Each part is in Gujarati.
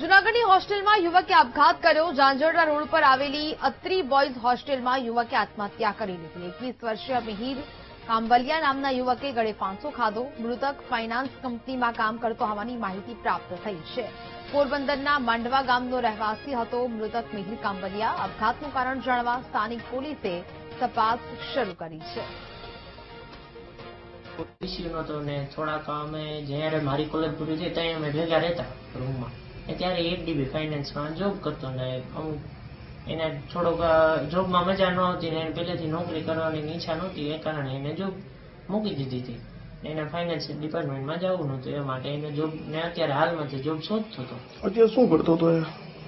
જૂનાગઢની હોસ્ટેલમાં યુવકે આપઘાત કર્યો. ઝાંઝરડા રોડ પર આવેલી અત્રી બોયઝ હોસ્ટેલમાં યુવકે આત્મહત્યા કરી લીધી. એકવીસ વર્ષીય મિહિર કાંબલિયા નામના યુવકે ગળે ફાંસો ખાધો. મૃતક ફાઇનાન્સ કંપનીમાં કામ કરતો હોવાની માહિતી પ્રાપ્ત થઈ છે. પોરબંદરના માંડવા ગામનો રહેવાસી હતો મૃતક મિહિર કાંબલિયા. આપઘાતનું કારણ જાણવા સ્થાનિક પોલીસે તપાસ શરૂ કરી છે. ઇસ્યુ નહોતો અમે જ્યારે મારી કોલેજ પૂરી થઈ ત્યાં અમે ભેગા રહેતા રૂમમાં. ત્યારે એક ડીબી ફાઇનાન્સમાં જોબ કરતો ને અમુક એને થોડોક જોબમાં મજા ન આવતી ને એને પહેલેથી નોકરી કરવાની ઈચ્છા નહોતી એ કારણે એને જોબ મૂકી દીધી હતી. એને ફાઇનાન્સ ડિપાર્ટમેન્ટમાં જવું નહોતું એ માટે એને જોબ ને અત્યારે હાલમાં જે જોબ શોધતો હતો. અત્યારે શું કરતો હતો એ?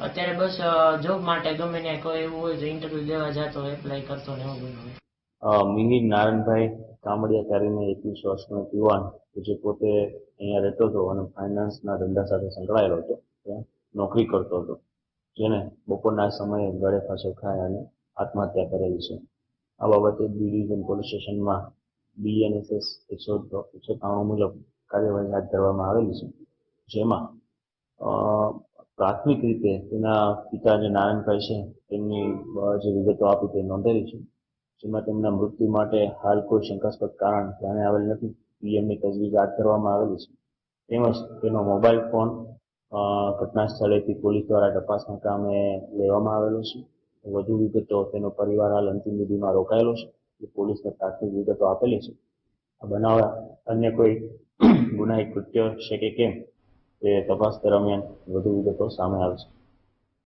અત્યારે બસ જોબ માટે ગમે ને કોઈ એવું હોય તો ઇન્ટરવ્યુ દેવા જતો એપ્લાય કરતો ને એવું બધું. મિહિર નારાયણભાઈ કામડિયા કરીને એકવીસ વર્ષનો એક યુવાન જે પોતે અહીંયા રહેતો હતો અને ફાઇનાન્સના ધંધા સાથે સંકળાયેલો હતો. નોકરી કરતો હતો, જેને બપોરના સમયે ગળે ફાંસો ખાઈ અને આત્મહત્યા કરેલી છે. આ બાબતે બી ડિવિઝન પોલીસ સ્ટેશનમાં બીએનએસએસ એકસો એકસો ત્રાણું મુજબ કાર્યવાહી હાથ ધરવામાં આવેલી છે, જેમાં પ્રાથમિક રીતે તેના પિતા જે નારાયણભાઈ છે, તેમની જે વિગતો આપી તે નોંધેલી છે, જેમાં તેમના મૃત્યુ માટે હાલ કોઈ શંકાસ્પદ કારણ ધ્યાને આવેલ નથી, પીએમની તજવીજ હાથ ધરવામાં આવેલી છે. તેમજ તેનો મોબાઈલ ફોન ઘટના સ્થળેથી પોલીસ દ્વારા તપાસના કામે લેવામાં આવેલો છે. વધુ વિગતો તેનો પરિવાર હાલ અંતિમ વિધિમાં રોકાયેલો છે. એ પોલીસને પ્રાથમિક વિગતો આપેલી છે. આ બનાવ અન્ય કોઈ ગુનાહિત કૃત્ય છે કે કેમ, તે તપાસ દરમિયાન વધુ વિગતો સામે આવશે